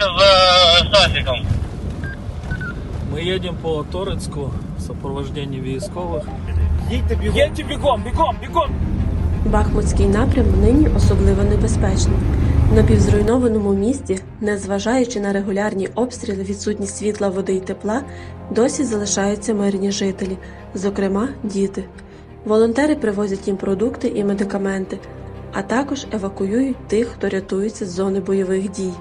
Янка за Стасиком. Мы едем по Торецку в сопровождении військових. Їдьте бігом. Едьте бегом, бегом, бегом! Бахмутський напрям нині особливо небезпечний. В напівзруйнованому місті, незважаючи на регулярні обстріли, відсутність світла, води і тепла, досі залишаються мирні жителі, зокрема діти. Волонтери привозять їм продукти і медикаменти, а також евакуюють тих, хто рятується з зони бойових дій.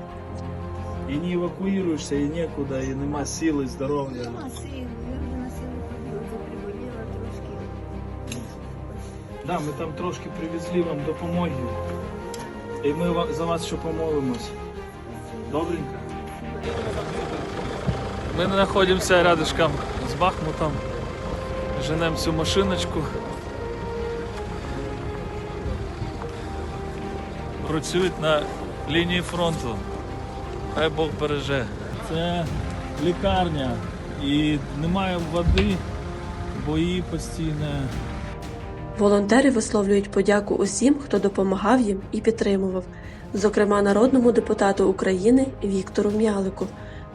І не евакуюєшся, і нікуди, і нема сили, здоров'я. Нема сил, я вже на силу заприболіла трошки. Да, ми там трошки привезли вам допомоги. І ми ва- за вас ще помолимось. Добренько. Ми знаходимося рядышком з Бахмутом. Женемо цю машиночку. Працюють на лінії фронту. Хай Бог береже. Це лікарня і немає води, бої постійні. Волонтери висловлюють подяку усім, хто допомагав їм і підтримував, зокрема народному депутату України Віктору М'ялику,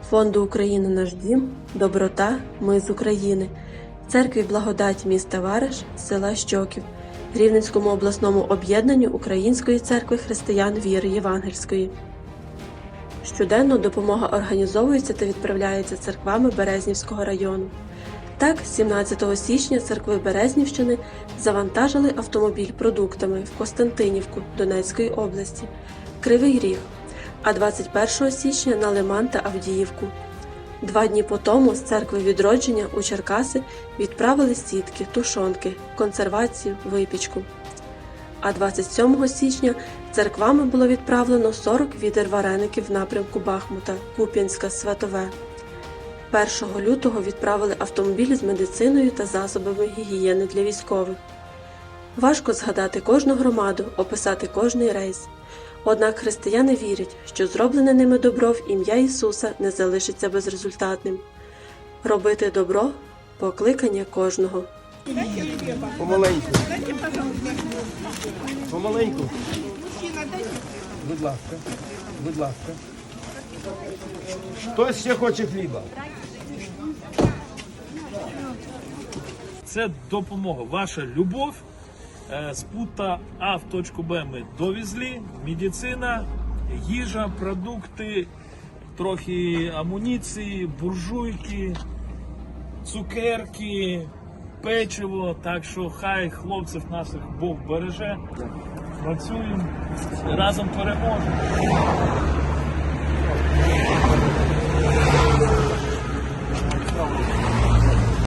Фонду України Наш Дім, Доброта, Ми з України, церкві Благодать міста Вариш, села Щоків, Рівненському обласному об'єднанню Української церкви християн віри Євангельської. Щоденно допомога організовується та відправляється церквами Березнівського району. Так, 17 січня церкви Березнівщини завантажили автомобіль продуктами в Костянтинівку Донецької області, Кривий Ріг, а 21 січня на Лиман та Авдіївку. Два дні по тому з церкви відродження у Черкаси відправили сітки, тушонки, консервацію, випічку. А 27 січня церквами було відправлено 40 відер вареників в напрямку Бахмута, Куп'янська, Сватове. 1 лютого відправили автомобіль з медициною та засобами гігієни для військових. Важко згадати кожну громаду, описати кожний рейс. Однак християни вірять, що зроблене ними добро в ім'я Ісуса не залишиться безрезультатним. Робити добро покликання кожного. Помаленьку. Помаленьку. Будь ласка. Будь ласка. Хтось ще хоче хліба? Це допомога. Ваша любов е, з пункту А в точку Б ми довезли. Медицина, їжа, продукти, трохи амуніції, буржуйки, цукерки, печиво. Так що хай хлопців наших Бог береже. Працюємо разом переможемо.